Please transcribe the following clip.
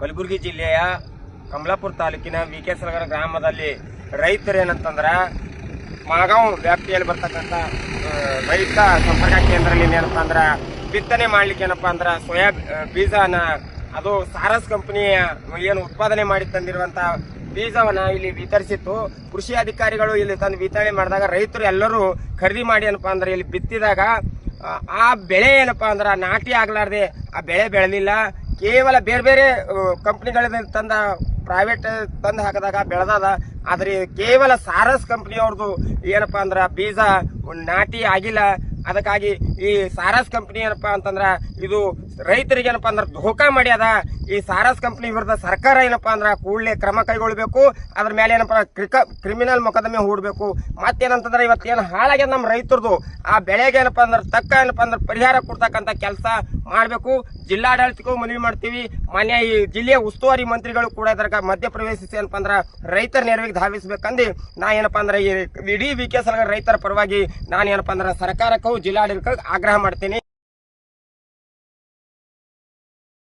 ಕಲಬುರಗಿ ಜಿಲ್ಲೆಯ ಕಮಲಾಪುರ ತಾಲೂಕಿನ V K ಗ್ರಾಮದಲ್ಲಿ ರೈತರು ಏನಂತಂದ್ರೆ ಮಾಗಾಂವ್ ವ್ಯಾಪ್ತಿಯಲ್ಲಿ ಬರ್ತಕ್ಕಂಥ ರೈತ ಸಂಪರ್ಕ ಕೇಂದ್ರದಲ್ಲಿ ಏನಪ್ಪ ಅಂದ್ರೆ ಬಿತ್ತನೆ ಮಾಡ್ಲಿಕ್ಕೆ ಏನಪ್ಪ ಅಂದ್ರೆ ಸೋಯಾ ಬೀಜನ, ಅದು ಸಾರಸ್ ಕಂಪನಿಯ ಏನು ಉತ್ಪಾದನೆ ಮಾಡಿ ತಂದಿರುವಂತ ಬೀಜವನ್ನ ಇಲ್ಲಿ ವಿತರಿಸಿತ್ತು. ಕೃಷಿ ಅಧಿಕಾರಿಗಳು ಇಲ್ಲಿ ತಂದು ವಿತರಣೆ ಮಾಡಿದಾಗ ರೈತರು ಎಲ್ಲರೂ ಖರೀದಿ ಮಾಡಿ ಏನಪ್ಪಾ ಅಂದ್ರೆ ಇಲ್ಲಿ ಬಿತ್ತಿದಾಗ ಆ ಬೆಳೆ ಏನಪ್ಪಾ ಅಂದ್ರೆ ನಾಟಿ ಆಗ್ಲಾರ್ದೆ ಆ ಬೆಳೆ ಬೆಳೆದಿಲ್ಲ. ಕೇವಲ ಬೇರೆ ಬೇರೆ ಕಂಪ್ನಿಗಳಿಂದ ತಂದ ಪ್ರೈವೇಟ್ ತಂದು ಹಾಕಿದಾಗ ಬೆಳೆದದ. ಆದರೆ ಕೇವಲ ಸಾರಸ್ ಕಂಪ್ನಿಯವ್ರದ್ದು ಏನಪ್ಪಾ ಅಂದ್ರೆ ಬೀಜ ನಾಟಿ ಆಗಿಲ್ಲ. ಅದಕ್ಕಾಗಿ ಈ ಸಾರಸ್ ಕಂಪ್ನಿ ಏನಪ್ಪಾ ಅಂತಂದ್ರೆ ಇದು ರೈತರಿಗೆ ಏನಪ್ಪಾ ಅಂದ್ರೆ ಧೋಕಾ ಮಾಡ್ಯದ ಈ ಸಾರಸ್ ಕಂಪ್ನಿ ವಿರುದ್ಧ ಸರ್ಕಾರ ಏನಪ್ಪಾ ಅಂದ್ರೆ ಕೂಡಲೇ ಕ್ರಮ ಕೈಗೊಳ್ಬೇಕು. ಅದ್ರ ಮೇಲೆ ಏನಪ್ಪಾ ಕ್ರಿಕ ಕ್ರಿಮಿನಲ್ ಮೊಕದ್ದಮೆ ಹೂಡ್ಬೇಕು. ಮತ್ತೇನಂತಂದ್ರೆ ಇವತ್ತೇನು ಹಾಳಾಗ್ಯದ ನಮ್ಮ ರೈತರದು. ಆ ಬೆಳೆಗೆ ಏನಪ್ಪಾ ಅಂದ್ರೆ ತಕ್ಕ ಏನಪ್ಪಾ ಅಂದ್ರೆ ಪರಿಹಾರ ಕೊಡ್ತಕ್ಕಂಥ ಕೆಲಸ ಮಾಡಬೇಕು. ಜಿಲ್ಲಾಡಳಿತಕ್ಕೂ ಮನವಿ ಮಾಡ್ತೀವಿ. ಮಾನ್ಯ ಈ ಜಿಲ್ಲೆಯ ಉಸ್ತುವಾರಿ ಮಂತ್ರಿಗಳು ಕೂಡ ಇದ್ರ ಮಧ್ಯಪ್ರವೇಶಿಸಿ ಏನಪ್ಪಾ ಅಂದ್ರೆ ರೈತರ ನೆರವಿಗೆ ಧಾವಿಸ್ಬೇಕಂದು ನಾ ಏನಪ್ಪಾ ಅಂದ್ರೆ ಈ ಇಡೀ ವಿ ಕೆ ರೈತರ ಪರವಾಗಿ ನಾನು ಏನಪ್ಪಾ ಅಂದ್ರೆ ಸರ್ಕಾರಕ್ಕೂ ಜಿಲ್ಲಾಡಳಿತಕ್ಕೂ ಆಗ್ರಹ ಮಾಡ್ತೀನಿ.